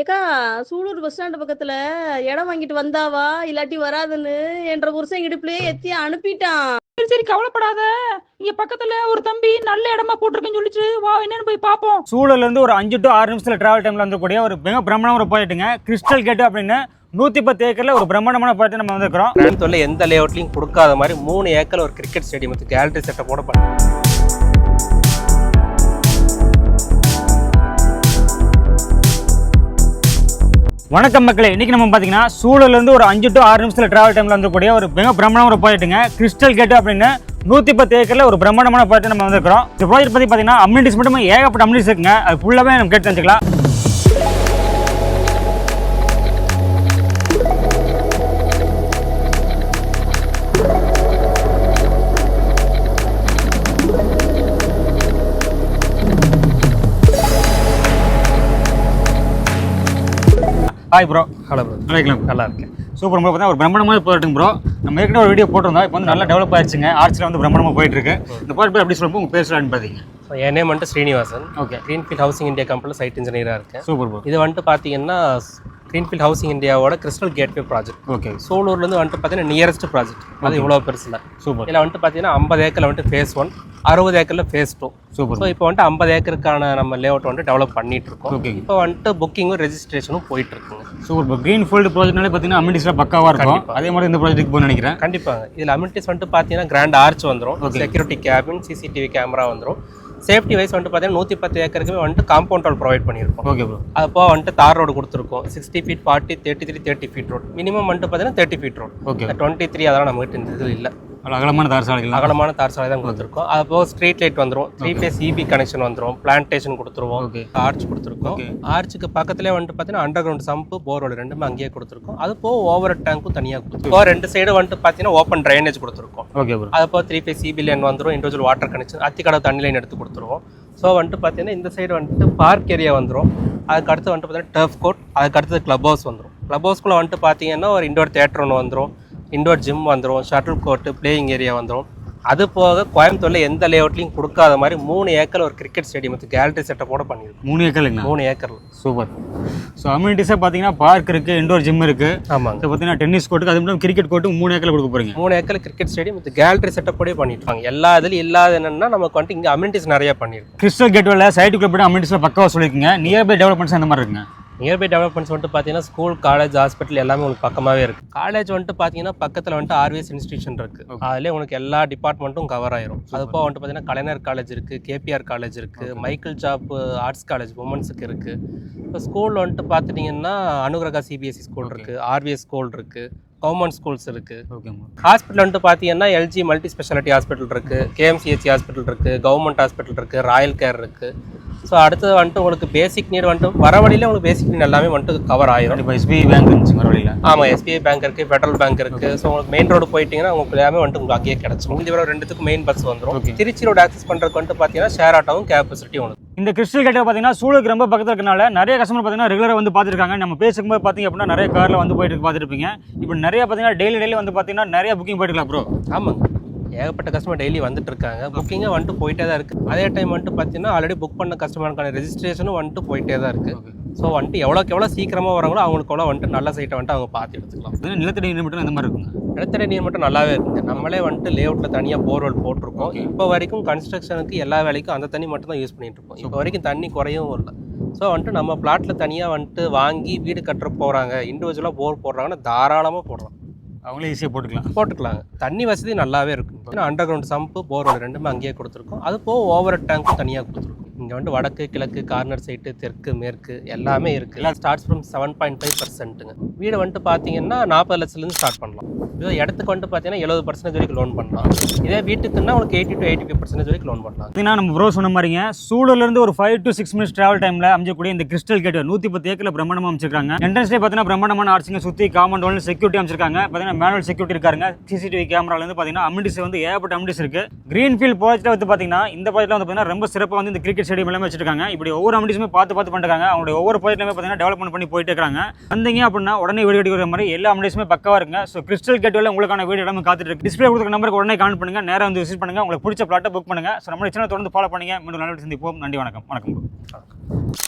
ஏக்கா Sulur bus stand பக்கத்துல இடம் வாங்கிட்டு வந்தாவா? இல்லாட்டி வராதுன்னு என்ற புருஷன் இடுப்புலயே எத்தி அனுப்பிட்டான். சரி சரி கவலைப்படாத. இங்க பக்கத்துல ஒரு தம்பி நல்ல இடமா போட்டிருக்கேன்னு சொல்லிச்சு. வா என்னன்னு போய் பாப்போம். சூழல்ல இருந்து ஒரு அஞ்சு டு ஆறு நிமிஷத்துல டிராவல் டைம்ல வந்துக்கூடிய ஒரு மிக பிரம்மாண்டமான ஒரு ப்ராஜெக்ட்டுங்க கிறிஸ்டல் கேட் அப்படின்னு நூத்தி பத்து ஏக்கர்ல ஒரு பிரம்மாண்டமான ப்ராஜெக்ட் நம்ம வந்திருக்கிறோம். கோயம்புத்தூர்ல எந்த லேஅவுட்லையும் கொடுக்காத மாதிரி மூணு ஏக்கர் ஒரு கிரிக்கெட் ஸ்டேடியம் கேலரி செட்டப் கூட பண்ணி வணக்கம் மக்களே இன்னைக்கு நம்ம பார்த்தீங்கன்னா சூழல்ல ஒரு அஞ்சு டு ஆறு நிமிஷத்தில் டிராவல் டைமில் வந்துக்கூடிய ஒரு மிக பிரம்மாண்டமான ஒரு ப்ராஜெக்ட்டுங்க கிறிஸ்டல் கேட்டு அப்படின்னு நூற்றி பத்து ஏக்கரில் ஒரு பிரம்மாண்டமான ப்ராஜெக்ட் நம்ம வந்திருக்கிறோம். இந்த ப்ராஜெக்ட் பற்றி பார்த்தீங்கன்னா அம்யூனிட்டிஸ் மட்டுமே ஏகப்பட்ட அம்யூனிட்டிஸ் இருக்குங்க. அது ஃபுல்லாகவே நம்ம கேட்டு தெரிஞ்சுக்கலாம். ஹாய் ப்ரோ ஹலோ ப்ரோ நல்லா நல்லா இருக்கேன் சூப்பர் ப்ரோ பார்த்தா ஒரு பிரம்மாண்டமாக ப்ராஜெக்ட் ப்ரோ நம்ம ஏற்கனவே ஒரு வீடியோ போட்டிருந்தோம். இப்போ வந்து நல்லா டெவலப் ஆயிடுச்சுங்க. ஆர்ட்ஸில் வந்து பிரம்மாண்டமாக போயிட்டு இருக்கு இந்த ப்ராஜெக்ட் எப்படி சொல்லும்போது உங்கள் பேர் பார்த்தீங்க ஸோ என் நேம் வந்துட்டு Srinivasan. Okay Greenfield Housing India கம்பெனியில் சைட் இன்ஜினியராக இருக்கேன். சூப்பர் ப்ரோ இது வந்துட்டு பார்த்தீங்கன்னா க்ரீன்ஃபீல்ட் ஹவுசிங் இந்தியாவோட கிறிஸ்டல் கேட்வே ப்ராஜெக்ட் ஓகே சூலூர்லேருந்து வந்துட்டு பார்த்தீங்கன்னா நியரஸ்ட் ப்ராஜெக்ட் அது இவ்வளோ பெருசில் சூப்பர் இதில் வந்துட்டு பார்த்தீங்கன்னா ஐம்பது ஏக்கரில் வந்துட்டு ஃபேஸ் ஒன் அறுபது ஏக்கரில் ஃபேஸ் டூ சூப்பர் ஸோ இப்போ வந்துட்டு ஐம்பது ஏக்கருக்கான நம்ம லேஅவுட் வந்துட்டு டெவலப் பண்ணிட்டு இருக்கோம். ஓகே இப்போ வந்துட்டு புக்கிங்கும் ரெஜிஸ்ட்ரேஷனும் போயிட்டு இருக்குங்க. சூப்பர் ப்ரோ க்ரீன் ஃபீல்டு ப்ராஜெக்ட்னாலே பார்த்தீங்கன்னா அம்யூனிட்டிஸ்லாம் பக்காவாக இருக்கும். அதே மாதிரி இந்த ப்ராஜெக்ட்டுக்கு போய் நினைக்கிறேன். கண்டிப்பாங்க. இதில் அமினிட்டிஸ் வந்துட்டு பார்த்தீங்கன்னா கிராண்ட் ஆர்ச் வந்துடும். செக்யூரிட்டி கேபின் சிசிடிவி கேமரா வந்துடும் சேஃப்டி வைஸ் வந்துட்டு பார்த்தீங்கன்னா நூற்றி பத்து ஏக்கருக்குமே வந்துட்டு காம்பவுண்ட் வால் ப்ரொவைட் பண்ணியிருக்கோம். ஓகே ப்ரோ அது போக வந்துட்டு தார் ரோடு கொடுத்துருக்கோம். Sixty feet forty thirty three thirty feet road minimum வந்துட்டு பார்த்தீங்கன்னா thirty feet road okay twenty three அதெல்லாம் நம்மகிட்ட இந்த இது இல்லை. அகலமான தார் சாலைகள் அகலமான தார் சாலை தான் கொடுத்துருக்கோம் அது போக ஸ்ட்ரீட் லைட் வந்துடும் த்ரீ ஃபேஸ் இபி கனெக்ஷன் வந்துடும் பிளான்டேஷன் கொடுத்துருவோம். ஆர்ச் கொடுத்துருக்கோம். ஆர்ச்சுக்கு பக்கத்துலேயே வந்துட்டு பார்த்தீங்கன்னா அண்டர் கிரவுண்ட் சம்பு போர்வெல் ரெண்டுமே அங்கேயே கொடுத்துருக்கோம். அது போக ஓவர் டேங்க்கும் தனியாக கொடுத்துருக்கோம். ரெண்டு சைடு வந்துட்டு பார்த்தீங்கன்னா ஓப்பன் ட்ரைனேஜ் கொடுத்துருக்கோம். ஓகே அது போக த்ரீ ஃபேஸ் சிபி லைன் வந்துடும் இண்டிவிஜுவல் வாட்டர் கனெக்ஷன் அத்திக்கடவு தண்ணி லைன் எடுத்து கொடுத்துருவோம். ஸோ வந்துட்டு பார்த்தீங்கன்னா இந்த சைடு வந்துட்டு பார்க் ஏரியா வந்துடும் அதுக்கு அடுத்து வந்துட்டு பார்த்தீங்கன்னா டர்ஃப் கோர்ட் அதுக்கு அடுத்தது கிளப் ஹவுஸ் வந்துடும் கிளப் ஹவுஸ்க்குள்ளே வந்துட்டு பார்த்தீங்கன்னா ஒரு இண்டோர் தேட்டர் ஒன்று வந்துடும் இண்டோர் ஜிம் வந்துடும் ஷட்டில் கோர்ட்டு பிளேயிங் ஏரியா வந்துடும் அது போக கோயம்புத்தூரில் எந்த லேஅவுட்லையும் கொடுக்காத மாதிரி மூணு ஏக்கர் ஒரு கிரிக்கெட் ஸ்டேடியம் வித் கேலரி செட்டப்போட பண்ணியிருக்கோம். மூணு ஏக்கர் மூணு ஏக்கரில். சூப்பர். ஸோ அம்யூனிட்டிஸாக பார்த்தீங்கன்னா பார்க் இருக்குது இண்டோர் ஜிம் இருக்குது ஆமாங்க. ஸோ பார்த்தீங்கன்னா டென்னிஸ் கோர்ட்டுக்கு அது மட்டும் கிரிக்கெட் கோர்ட்டுக்கு மூணு ஏக்கர் கொடுக்க போகிறீங்க மூணு acre cricket stadium with gallery செட்டப்போடே பண்ணிட்டு இருக்காங்க எல்லா இதுலையும் இல்லாத என்னன்னா நமக்கு வந்துட்டு இங்கே அம்யூனிட்டிஸ் நிறைய பண்ணியிருக்கோம். கிறிஸ்டல் கேட்வேல சைட்டுக்குள்ள போய்ட்டு அம்யூனிட்டிஸில் பக்காவாக சொல்லியிருக்கீங்க நியர்பை டெவலப்மெண்ட்ஸ் அந்த மாதிரி இருக்குங்க. நியர்பை டெவலப்மெண்ட்ஸ் வந்துட்டு பார்த்தீங்கன்னா ஸ்கூல் காலேஜ் ஹாஸ்பிட்டல் எல்லாமே உங்களுக்கு பக்கமாகவே இருக்குது காலேஜ் வந்துட்டு பார்த்தீங்கன்னா பக்கத்தில் வந்துட்டு ஆர்விஎஸ் இன்ஸ்டியூஷன் இருக்குது அதிலே உனக்கு எல்லா டிபார்ட்மெண்ட்டும் கவர் ஆயிரும். அது போக வந்துட்டு பார்த்தீங்கன்னா கலைஞர் காலேஜ் இருக்குது கேபிஆர் காலேஜ் இருக்குது மைக்கேல் ஜாப் ஆர்ட்ஸ் காலேஜ் உமன்ஸுக்கு இருக்குது இப்போ ஸ்கூல் வந்துட்டு பார்த்துட்டிங்கன்னா அனுகிரகா சிபிஎஸ்சி ஸ்கூல் இருக்குது ஆர்விஎஸ் ஸ்கூல் இருக்குது கவர்மெண்ட் ஸ்கூல்ஸ் இருக்குது ஹாஸ்பிட்டல் வந்துட்டு பார்த்தீங்கன்னா எல்ஜி மல்டி ஸ்பெஷாலிட்டி ஹாஸ்பிட்டல் இருக்குது கேஎம்சிஹெச் ஹாஸ்பிட்டல் இருக்குது கவர்மெண்ட் ஹாஸ்பிட்டல் இருக்குது ராயல் கேர் இருக்குது ஸோ அடுத்தது வந்துட்டு உங்களுக்கு பேசிக் நீட் வந்துட்டு வர வழியில உங்களுக்கு பேசிக் நீட் எல்லாமே வந்துட்டு கவர் ஆயிரும். கண்டிப்பாக எஸ்பிஐ பேங்க் இருந்துச்சு மறுபடியில் ஆமாம் எஸ்பிஐ பேங்க் இருக்குது ஃபெடரல் பேங்க் இருக்குது ஸோ உங்களுக்கு மெயின் ரோடு போயிட்டீங்கன்னா உங்களுக்கு எல்லாமே வந்துட்டு உங்களுக்கு அங்கேயே கிடச்சிரும். இது வர ரெண்டுத்துக்கும் மெயின் பஸ் வந்துடும். திருச்சி ரோடு ஆக்சஸ் பண்ணுறதுக்கு வந்துட்டு பார்த்தீங்கன்னா ஷேர் ஆட்டோவும் கேப் ஃபெசிலிட்டி ஒன்று இந்த கிறிஸ்டல் கேட்டை பார்த்தீங்கன்னா சூழலுக்கு ரொம்ப பக்கத்தில் இருக்கனால நிறைய கஸ்டமர் பார்த்தீங்கன்னா ரெகுலராக வந்து பார்த்துருக்காங்க நம்ம பேசும்போது பார்த்தீங்க அப்படின்னா நிறைய காரில் வந்து போயிட்டு பார்த்துருப்பீங்க இப்போ நிறைய பார்த்தீங்கன்னா டெய்லி டெய்லி வந்து பார்த்தீங்கன்னா நிறைய புக்கிங் போயிட்டுருக்கலாம் ப்ரோ ஆமாங்க. ஏகப்பட்ட கஸ்டமர் டெய்லி வந்துட்டு இருக்காங்க. புக்கிங்காக வந்துட்டு போயிட்டே தான் இருக்குது அதே டைம் வந்துட்டு பார்த்தீங்கன்னா ஆல்ரெடி புக் பண்ண கஸ்டமருக்கான ரெஜிஸ்ட்ரேஷனும் வந்துட்டு போயிட்டே தான் இருக்குது ஸோ வந்துட்டு எவ்வளோக்கு எவ்வளோ சீக்கிரமாக வராங்களோ அவங்களுக்கு எவ்வளோ வந்துட்டு நல்ல சைட்டை வந்துட்டு அவங்க பார்த்து எடுத்துக்கலாம். நிலத்தடி நீர் மட்டும் இந்த மாதிரி இருக்குங்க? நிலத்தடி நீர் மட்டும் நல்லாவே இருக்குங்க. நம்மளே வந்துட்டு லேஅவுட்டில் தனியாக போர்வெல் போட்டிருக்கோம். இப்போ வரைக்கும் கன்ஸ்ட்ரக்ஷனுக்கு எல்லா வேலைக்கும் அந்த தண்ணி மட்டும் தான் யூஸ் பண்ணிட்டு இருக்கோம். இப்போ வரைக்கும் தண்ணி குறையவும் இல்லை. ஸோ வந்துட்டு நம்ம பிளாட்டில் தனியாக வந்துட்டு வாங்கி வீடு கட்டுற போகிறாங்க இண்டிவிஜுவலாக போர் போடுறாங்கன்னா தாராளமாக போடலாம். அவங்களே ஈஸியாக போட்டுக்கலாம். போட்டுக்கலாங்க. தண்ணி வசதி நல்லாவே இருக்கும். அண்டர் கிரவுண்ட் சம்பு போர் ரெண்டுமே அங்கேயே கொடுத்துருக்கோம். அது போக ஓவர் டேங்க்கும் தனியாக கொடுத்துருக்கோம். இங்கே வந்துட்டு வடக்கு கிழக்கு கார்னர் சைட்டு தெற்கு மேற்கு எல்லாமே இருக்குது எல்லாம் starts from seven point five பர்சன்ட்டுங்க வீடு வந்துட்டு பார்த்தீங்கன்னா நாற்பது லட்சத்துலேருந்து ஸ்டார்ட் பண்ணலாம். இதே இடத்துக்கு வந்துட்டு பார்த்தீங்கன்னா எழுபது பர்சன்டேஜ் வரைக்கும் லோன் பண்ணலாம். இதே வீட்டுக்குன்னா உங்களுக்கு eighty to eighty five percentage வரைக்கும் லோன் பண்ணலாம். பார்த்தீங்கன்னா நம்ம ப்ரோ சொன்ன மாதிரிங்க சூழலேருந்து ஒரு five to six minutes travel டைமில் அமைச்சக்கூடிய இந்த கிறிஸ்டல் கேட் நூற்றி பத்து ஏக்கரில் பிரம்மாண்டமாக அமைச்சிருக்காங்க. என்ட்ரன்ஸ்லேயே பார்த்தீங்கன்னா பிரம்மாண்டமான ஆர்ச்சிங்க சுற்றி காமௌண்ட் ஒன்று செக்யூரிட்டி அமைச்சிருக்காங்க. பார்த்தீங்கன்னா மேனுவல் செக்யூரிட்டி இருக்காங்க சிசிடிவி கேமராலேருந்து பார்த்தீங்கன்னா அமிடிஸ் வந்து ஏகப்பட்ட அமிடிஸ் இருக்குது க்ரீன் ஃபீல்ட் ப்ராஜெக்ட் வந்து பார்த்தீங்கன்னா இந்த ப்ராஜெக்ட்டில் வந்து பார்த்தீங்கன்னா ரொம்ப சிறப்பாக வந்து இந்த கிரிக்கெட் ஸ்டேடியம் எல்லாமே வச்சிருக்காங்க. இப்படி ஒவ்வொரு அமிடிஸுமே பார்த்து பார்த்து பண்ணிருக்காங்க. அவங்களுடைய ஒவ்வொரு ப்ராஜெக்ட்லையுமே பார்த்தீங்கன்னா டெவலப்மெண்ட் பண்ணி போயிட்டு இருக்காங்க. வந்தீங்க அப்படின்னா உடனே வீடு எடுக்கிற மாதிரி எல்லா அமிடிஸுமே பக்கவாக இருக்குங்க ஸோ கிறிஸ்டல் கேட்வேல உங்களுக்கான வீடு இடம் காத்துட்டு இருக்கு. டிஸ்பிளே கொடுக்குற நம்பருக்கு உடனே கால் பண்ணுங்க. நேரம் வந்து விசிட் பண்ணுங்க. உங்களுக்கு பிடிச்ச பிளாட்டை புக் பண்ணுங்க. ஸோ நம்ம சேனல் தொடர்ந்து ஃபாலோ பண்ணுங்க. மீண்டும் நல்ல சந்திப்போம். நன்றி வணக்கம். வணக்கம்.